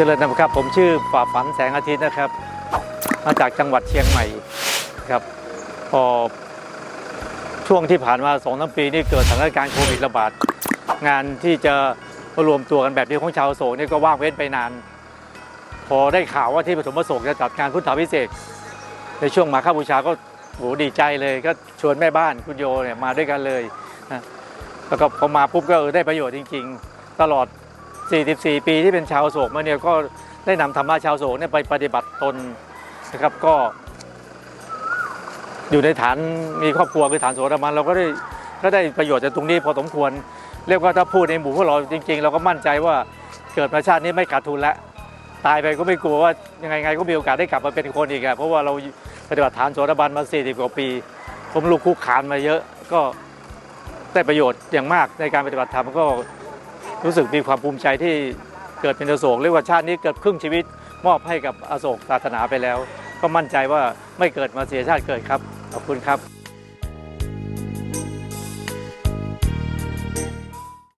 เจริญนะครับผมชื่อฝ่าฝันแสงอาทิตย์นะครับ มาจากจังหวัดเชียงใหม่ครับพอช่วงที่ผ่านมาสองสามปีนี่เกิดสถานการณ์โควิดระบาดงานที่จะรวมตัวกันแบบนี้ของชาวโศกนี่ก็ว่างเว้นไปนาน พอได้ข่าวว่าที่ปฐมโศกจะจัดงานพุทธาพิเศษในช่วงมาฆบูชาก็โหดีใจเลย ก็ชวนแม่บ้านคุณโยเนี่ยมาด้วยกันเลยนะแล้วก็พอมาปุ๊บก็เออได้ประโยชน์จริง ๆ ตลอด 44 ปีที่เป็นชาวโศกมาเนี่ยก็ได้นำธรรมะชาวโศกเนี่ยไปปฏิบัติตนนะครับก็ อยู่ในฐานมีครอบครัวคือฐานโสดามันเราก็ได้ก็ได้ประโยชน์จากตรงนี้พอสมควร เรียกว่าถ้าพูดในหมู่พวกเราจริง ๆ เราก็มั่นใจว่าเกิดมาชาตินี้ไม่ขาดทุนแล้วตายไปก็ไม่กลัวว่ายังไงไงก็มีโอกาสได้กลับมาเป็นคนอีกอะเพราะว่าเราปฏิบัติฐานโสดาบันมา 40 กว่าปี ผมลูกคุกขานมาเยอะก็ได้ประโยชน์อย่างมากในการปฏิบัติธรรมก็ รู้สึกมีความภูมิใจที่เกิดเป็นอโศกเรียกว่าชาตินี้เกิดครึ่งชีวิตมอบให้กับอโศกศาสนาไปแล้ว ก็มั่นใจว่าไม่เกิดมาเสียชาติเกิดครับ ขอบคุณครับ